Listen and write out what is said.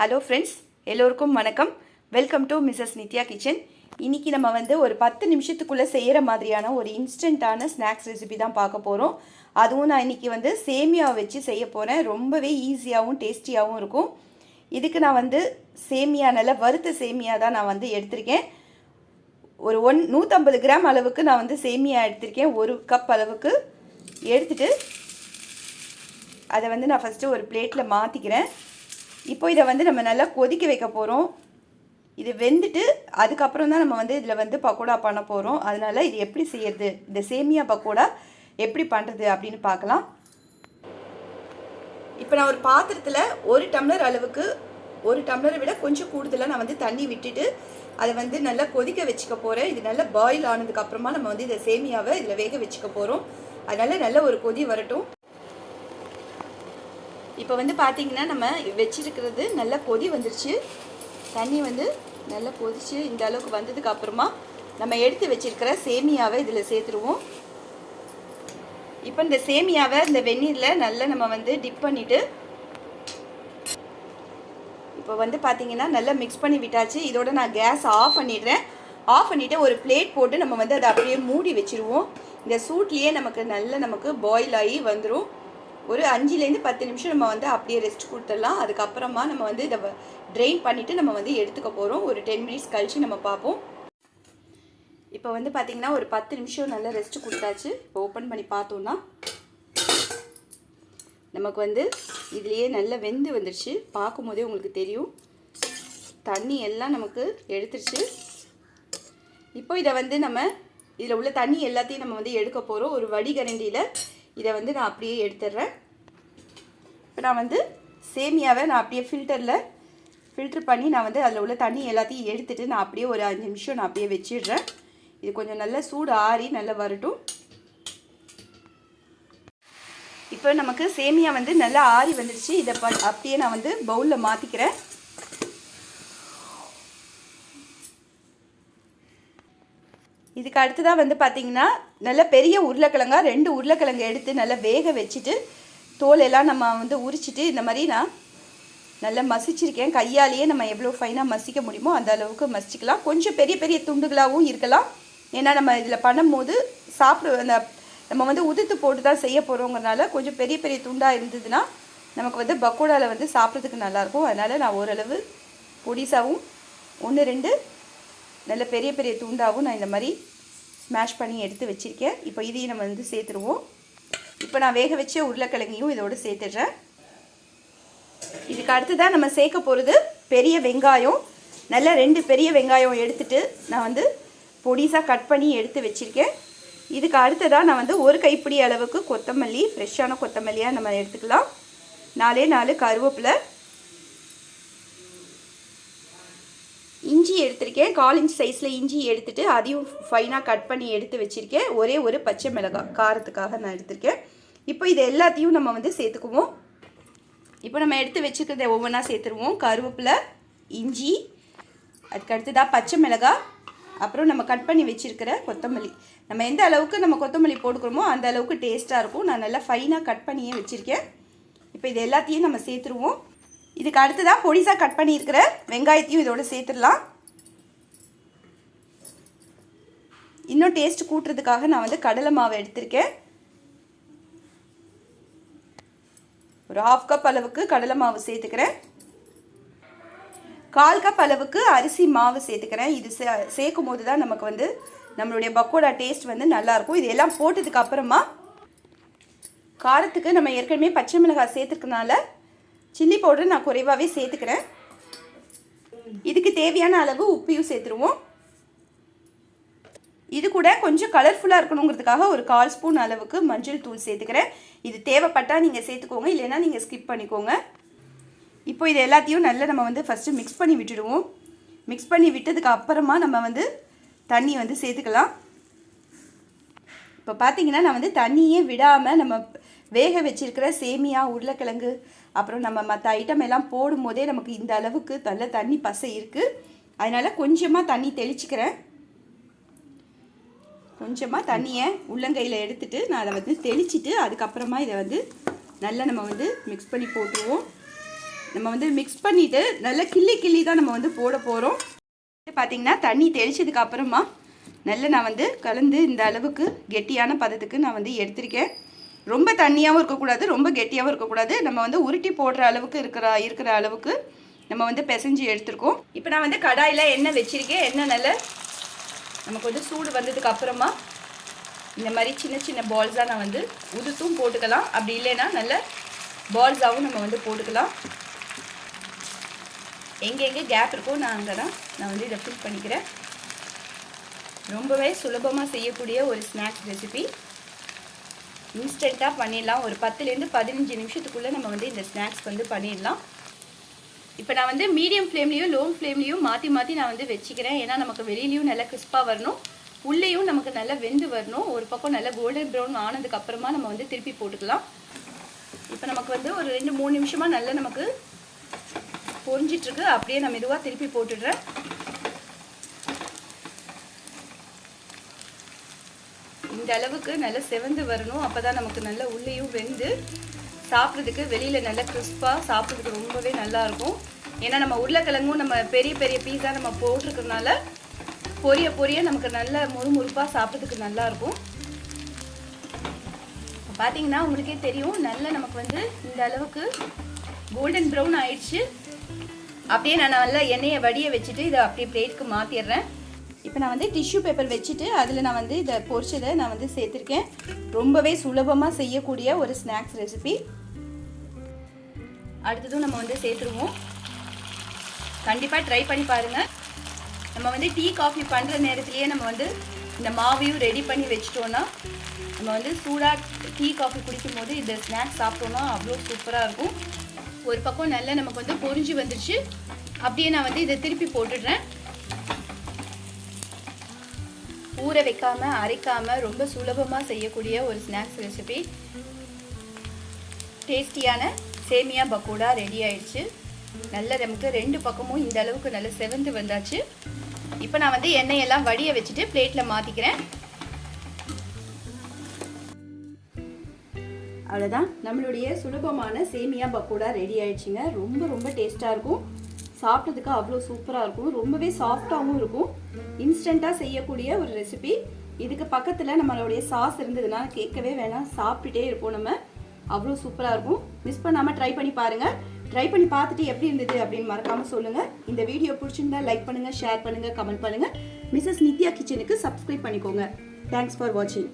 Hello friends எல்லோருக்கும் வணக்கம். Welcome to Mrs Nithya kitchen இன்னைக்கு நம்ம வந்து ஒரு பத்து நிமிஷத்துக்குள்ளே செய்கிற மாதிரியான ஒரு இன்ஸ்டண்ட்டான ஸ்நாக்ஸ் ரெசிபி தான் பார்க்க போகிறோம் அதுவும் நான் இன்னைக்கு வந்து சேமியா வச்சு செய்ய போகிறேன் ரொம்பவே ஈஸியாகவும் டேஸ்டியாகவும் இருக்கும். இதுக்கு நான் வந்து சேமியா நல்ல வறுத்த சேமியா தான் நான் வந்து எடுத்திருக்கேன். ஒரு ஒன் நூற்றம்பது கிராம் அளவுக்கு நான் வந்து சேமியா எடுத்திருக்கேன். ஒரு கப் அளவுக்கு எடுத்துட்டு அதை வந்து நான் ஃபஸ்ட்டு ஒரு பிளேட்டில் மாற்றிக்கிறேன் இப்போ இதை வந்து நம்ம நல்லா கொதிக்க வைக்க போகிறோம் இது வெந்துட்டு அதுக்கப்புறம் தான் நம்ம வந்து இதில் வந்து பக்கோடா பண்ண போகிறோம் அதனால் இது எப்படி செய்யறது? இந்த சேமியா பக்கோடா எப்படி பண்ணுறது அப்படின்னு பார்க்கலாம். இப்போ நான் ஒரு பாத்திரத்தில் ஒரு டம்ளர் அளவுக்கு ஒரு டம்ளரை விட கொஞ்சம் கூடுதலாக நான் வந்து தண்ணி விட்டுட்டு அதை வந்து நல்லா கொதிக்க வச்சுக்க போகிறேன் இது நல்லா பாயில் ஆனதுக்கப்புறமா நம்ம வந்து இதை சேமியாவை இதில் வேக வச்சுக்க போகிறோம் அதனால் நல்ல ஒரு கொதி வரட்டும். இப்போ வந்து பார்த்தீங்கன்னா நம்ம வச்சிருக்கிறது நல்லா கொதி வந்துருச்சு. தண்ணி வந்து நல்லா கொதிச்சு இந்த அளவுக்கு வந்ததுக்கு அப்புறமா நம்ம எடுத்து வச்சிருக்கிற சேமியாவை இதில் சேர்த்துருவோம். இப்போ இந்த சேமியாவை இந்த வெந்நீரில் நல்லா நம்ம வந்து டிப் பண்ணிவிட்டு இப்போ வந்து பார்த்தீங்கன்னா நல்லா மிக்ஸ் பண்ணி விட்டாச்சு. இதோட நான் கேஸ் ஆஃப் பண்ணிடுறேன். ஆஃப் பண்ணிவிட்டு ஒரு பிளேட் போட்டு நம்ம வந்து அதை அப்படியே மூடி வச்சுருவோம். இந்த சூட்லேயே நமக்கு நல்ல நமக்கு பாயில் ஆகி வந்துடும் ஒரு அஞ்சுலேருந்து பத்து நிமிஷம் நம்ம வந்து அப்படியே ரெஸ்ட் கொடுத்துடலாம். அதுக்கப்புறமா நம்ம வந்து இதை ட்ரெயின் பண்ணிவிட்டு நம்ம வந்து எடுத்துக்க போகிறோம் ஒரு டென் மினிட்ஸ் கழித்து நம்ம பார்ப்போம். இப்போ வந்து பார்த்திங்கன்னா ஒரு பத்து நிமிஷம் நல்லா ரெஸ்ட் கொடுத்தாச்சு. இப்போ ஓப்பன் பண்ணி பார்த்தோன்னா நமக்கு வந்து இதுலேயே நல்லா வெந்து வந்துடுச்சு பார்க்கும்போதே உங்களுக்கு தெரியும். தண்ணி எல்லாம் நமக்கு எடுத்துருச்சு. இப்போ இதை வந்து நம்ம இதில் உள்ள தண்ணி எல்லாத்தையும் நம்ம வந்து எடுக்க போகிறோம் ஒரு வடிகரண்டியில் இதை வந்து நான் அப்படியே எடுத்துடுறேன். இப்போ நான் வந்து சேமியாவை நான் அப்படியே ஃபில்டரில் ஃபில்ட்ரு பண்ணி நான் வந்து அதில் உள்ள தண்ணி எல்லாத்தையும் எடுத்துகிட்டு நான் அப்படியே ஒரு அஞ்சு நிமிஷம் நான் அப்படியே வச்சிடுறேன். இது கொஞ்சம் நல்லா சூடு ஆறி நல்லா வரட்டும். இப்போ நமக்கு சேமியா வந்து நல்லா ஆறி வந்துடுச்சு இதை ப அப்படியே நான் வந்து பவுலில் மாற்றிக்கிறேன் இதுக்கு அடுத்ததாக வந்து பார்த்திங்கன்னா நல்ல பெரிய உருளைக்கிழங்கா ரெண்டு உருளைக்கிழங்கு எடுத்து நல்லா வேக வச்சுட்டு தோல் எல்லாம் நம்ம வந்து உரிச்சிட்டு இந்த மாதிரி நான் நல்லா மசிச்சிருக்கேன். கையாலேயே நம்ம எவ்வளோ ஃபைனாக மசிக்க முடியுமோ அந்த அளவுக்கு மசிச்சிக்கலாம். கொஞ்சம் பெரிய பெரிய துண்டுகளாகவும் இருக்கலாம். ஏன்னா நம்ம இதில் பண்ணும்போது சாப்பிடு அந்த நம்ம வந்து உதிர்த்து போட்டு தான் செய்ய போகிறோங்கிறனால கொஞ்சம் பெரிய பெரிய துண்டாக இருந்ததுன்னா நமக்கு வந்து பக்கோடாவில் வந்து சாப்பிட்றதுக்கு நல்லாயிருக்கும். அதனால் நான் ஓரளவு பொடிசாவும் ஒன்று ரெண்டு நல்ல பெரிய பெரிய துண்டாகவும் நான் இந்த மாதிரி ஸ்மாஷ் பண்ணி எடுத்து வச்சுருக்கேன். இப்போ இதையும் நம்ம வந்து சேர்த்துருவோம். இப்போ நான் வேக வச்ச உருளைக்கிழங்கையும் இதோடு சேர்த்துடுறேன். இதுக்கு அடுத்ததான் நம்ம சேர்க்க போகிறது பெரிய வெங்காயம். நல்ல ரெண்டு பெரிய வெங்காயம் எடுத்துட்டு நான் வந்து பொடிசாக கட் பண்ணி எடுத்து வச்சுருக்கேன். இதுக்கு அடுத்ததாக நான் வந்து ஒரு கைப்பிடி அளவுக்கு கொத்தமல்லி ஃப்ரெஷ்ஷான கொத்தமல்லியாக நம்ம எடுத்துக்கலாம். நாலே நாலு கருவேப்பிலை இஞ்சி எடுத்திருக்கேன். கால் இன்ச் சைஸில் இஞ்சி எடுத்துட்டு அதையும் ஃபைனாக கட் பண்ணி எடுத்து வச்சுருக்கேன். ஒரே ஒரு பச்சை மிளகாய் காரத்துக்காக நான் எடுத்திருக்கேன். இப்போ இது எல்லாத்தையும் நம்ம வந்து சேர்த்துக்குவோம். இப்போ நம்ம எடுத்து வச்சுக்கிறத ஒவ்வொன்றா சேர்த்துருவோம். கருவேப்பிலை இஞ்சி அதுக்கு அடுத்ததாக பச்சை மிளகாய் அப்புறம் நம்ம கட் பண்ணி வச்சுருக்கிற கொத்தமல்லி. நம்ம எந்த அளவுக்கு நம்ம கொத்தமல்லி போட்டுக்கிறோமோ அந்த அளவுக்கு டேஸ்ட்டாக இருக்கும். நான் நல்லா ஃபைனாக கட் பண்ணியே வச்சுருக்கேன். இப்போ இது எல்லாத்தையும் நம்ம சேர்த்துருவோம். இதுக்கு அடுத்ததாக பொடிசாக கட் பண்ணியிருக்கிற வெங்காயத்தையும் இதோட சேர்த்துடலாம். இன்னும் டேஸ்ட் கூட்டுறதுக்காக நான் வந்து கடலை மாவு எடுத்திருக்கேன். ஒரு ஹாஃப் கப் அளவுக்கு கடலை மாவு சேர்த்துக்கிறேன். கால் கப் அளவுக்கு அரிசி மாவு சேர்த்துக்கிறேன். இது சே சேர்க்கும் போது தான் நமக்கு வந்து நம்மளுடைய பக்கோடா டேஸ்ட் வந்து நல்லாயிருக்கும் இது எல்லாம் போட்டதுக்கு அப்புறமா காரத்துக்கு நம்ம ஏற்கனவே பச்சை மிளகாய் சேர்த்துக்கனால சில்லி பவுடர் நான் குறைவாகவே சேர்த்துக்கிறேன். இதுக்கு தேவையான அளவு உப்பையும் சேர்த்துருவோம். இது கூட கொஞ்சம் கலர்ஃபுல்லாக இருக்கணுங்கிறதுக்காக ஒரு கால் ஸ்பூன் அளவுக்கு மஞ்சள் தூள் சேர்த்துக்கிறேன். இது தேவைப்பட்டால் நீங்கள் சேர்த்துக்கோங்க இல்லைன்னா நீங்கள் ஸ்கிப் பண்ணிக்கோங்க. இப்போ இது எல்லாத்தையும் நல்லா நம்ம வந்து ஃபஸ்ட்டு மிக்ஸ் பண்ணி விட்டுடுவோம். மிக்ஸ் பண்ணி விட்டதுக்கு அப்புறமா நம்ம வந்து தண்ணி வந்து சேர்த்துக்கலாம். இப்போ பார்த்தீங்கன்னா நான் வந்து தண்ணியே விடாமல் நம்ம வேக வச்சிருக்கிற சேமியா உருளைக்கிழங்கு அப்புறம் நம்ம மற்ற ஐட்டம் எல்லாம் போடும்போதே நமக்கு இந்த அளவுக்கு நல்ல தண்ணி பசை இருக்குது அதனால் கொஞ்சமாக தண்ணி தெளிச்சுக்கிறேன். கொஞ்சமாக தண்ணியை உள்ளங்கையில் எடுத்துட்டு நான் அதை வந்து தெளிச்சிட்டு அதுக்கப்புறமா இதை வந்து நல்லா நம்ம வந்து மிக்ஸ் பண்ணி போட்டுருவோம். நம்ம வந்து மிக்ஸ் பண்ணிவிட்டு நல்லா கிள்ளி கிள்ளி தான் நம்ம வந்து போட போகிறோம் பார்த்தீங்கன்னா தண்ணி தெளிச்சதுக்கு அப்புறமா நல்லா நான் வந்து கலந்து இந்த அளவுக்கு கெட்டியான பதத்துக்கு நான் வந்து எடுத்திருக்கேன். ரொம்ப தண்ணியாகவும் இருக்கக்கூடாது ரொம்ப கெட்டியாகவும் இருக்கக்கூடாது. நம்ம வந்து உருட்டி போடுற அளவுக்கு இருக்கிற இருக்கிற அளவுக்கு நம்ம வந்து பிசைஞ்சு எடுத்திருக்கோம். இப்போ நான் வந்து கடாயில் எண்ணெய் வச்சுருக்கேன். எண்ணெய் நல்ல நமக்கு கொஞ்சம் சூடு வந்ததுக்கு அப்புறமா இந்த மாதிரி சின்ன சின்ன பால்ஸாக நான் வந்து உதுத்தும் போட்டுக்கலாம். அப்படி இல்லைன்னா நல்ல பால்ஸாகவும் நம்ம வந்து போட்டுக்கலாம். எங்கெங்கே கேப் இருக்கோ நான் அங்கே தான் நான் வந்து இதை ஃபில் பண்ணிக்கிறேன். ரொம்பவே சுலபமாக செய்யக்கூடிய ஒரு ஸ்நாக்ஸ் ரெசிபி இன்ஸ்டண்ட்டாக பண்ணிடலாம். ஒரு பத்துலேருந்து பதினஞ்சு நிமிஷத்துக்குள்ளே நம்ம வந்து இந்த ஸ்நாக்ஸ் வந்து பண்ணிடலாம். இப்போ நான் வந்து மீடியம் ஃப்ளேம்லேயும் லோ ஃப்ளேம்லேயும் மாற்றி மாற்றி நான் வந்து வச்சுக்கிறேன். ஏன்னா நமக்கு வெளியிலையும் நல்லா கிறிஸ்பாக வரணும். உள்ளேயும் நமக்கு நல்லா வெந்து வரணும். ஒரு பக்கம் நல்லா கோல்டன் ப்ரௌன் ஆனதுக்கு அப்புறமா நம்ம வந்து திருப்பி போட்டுக்கலாம். இப்போ நமக்கு வந்து ஒரு ரெண்டு மூணு நிமிஷமாக நல்லா நமக்கு பொறிஞ்சிட்ருக்கு அப்படியே நான் மெதுவாக திருப்பி போட்டுடுறேன். இந்த அளவுக்கு நல்லா செவந்து வரணும். அப்போ தான் நமக்கு நல்ல உள்ளேயும் வெந்து சாப்பிட்றதுக்கு வெளியில் நல்லா கிறிஸ்பாக சாப்பிட்றதுக்கு ரொம்பவே நல்லாயிருக்கும் ஏன்னா நம்ம உருளைக்கிழங்கும் நம்ம பெரிய பெரிய பீஸாக நம்ம போட்டிருக்கிறதுனால பொரிய பொரிய நமக்கு நல்ல முறுமுறுப்பாக சாப்பிட்றதுக்கு நல்லாயிருக்கும் பார்த்தீங்கன்னா உங்களுக்கே தெரியும் நல்லா நமக்கு வந்து இந்த அளவுக்கு கோல்டன் ப்ரௌன் ஆயிடுச்சு. அப்படியே நான் நல்லா எண்ணெயை வடிய வச்சுட்டு இதை அப்படியே பிளேட்க்கு மாற்றிடுறேன் இப்போ நான் வந்து டிஷ்யூ பேப்பர் வச்சுட்டு அதில் நான் வந்து இதை பொரிச்சதை நான் வந்து சேர்த்துருக்கேன். ரொம்பவே சுலபமாக செய்யக்கூடிய ஒரு ஸ்நாக்ஸ் ரெசிபி அடுத்ததும் நம்ம வந்து சேர்த்துருவோம். கண்டிப்பாக ட்ரை பண்ணி பாருங்கள் நம்ம வந்து டீ காஃபி பண்ணுற நேரத்துலேயே நம்ம வந்து இந்த மாவையும் ரெடி பண்ணி வச்சிட்டோன்னா நம்ம வந்து சூடாக டீ காஃபி குடிக்கும்போது இந்த ஸ்நாக்ஸ் சாப்பிட்டோன்னா அவ்வளோ சூப்பராக இருக்கும். ஒரு பக்கம் நல்லா நமக்கு வந்து பொறிஞ்சு வந்துடுச்சு அப்படியே நான் வந்து இதை திருப்பி போட்டுடுறேன். ஊற வைக்காம அரைக்காம ரொம்ப சுலபமாக செய்யக்கூடிய ஒரு ஸ்நாக்ஸ் ரெசிபி டேஸ்டியான சேமியா பக்கோடா ரெடி ஆயிடுச்சு. நல்ல நமக்கு ரெண்டு பக்கமும் இந்த அளவுக்கு நல்ல செவந்து வந்தாச்சு. இப்போ நான் வந்து எண்ணெயெல்லாம் வடிய வச்சுட்டு பிளேட்டில் மாற்றிக்கிறேன் அவ்வளோதான் நம்மளுடைய சுலபமான சேமியா பக்கோடா ரெடி ஆயிடுச்சுங்க. ரொம்ப ரொம்ப டேஸ்ட்டாக இருக்கும். சாப்பிட்டதுக்கு அவ்வளோ சூப்பராக இருக்கும். ரொம்பவே சாஃப்டாகவும் இருக்கும். இன்ஸ்டண்ட்டாக செய்யக்கூடிய ஒரு ரெசிபி. இதுக்கு பக்கத்தில் நம்மளுடைய சாஸ் இருந்ததுன்னா கேட்கவே வேணாம். சாப்பிட்டுட்டே இருப்போம் நம்ம. அவ்வளோ சூப்பராக இருக்கும். மிஸ் பண்ணாமல் ட்ரை பண்ணி பாருங்கள் ட்ரை பண்ணி பார்த்துட்டு எப்படி இருந்தது அப்படின்னு மறக்காமல் சொல்லுங்கள் இந்த வீடியோ பிடிச்சிருந்தா லைக் பண்ணுங்கள் ஷேர் பண்ணுங்கள் கமெண்ட் பண்ணுங்கள் மிஸ்ஸஸ் நித்யா கிச்சனுக்கு சப்ஸ்கிரைப் பண்ணிக்கோங்க. தேங்க்ஸ் ஃபார் வாட்சிங்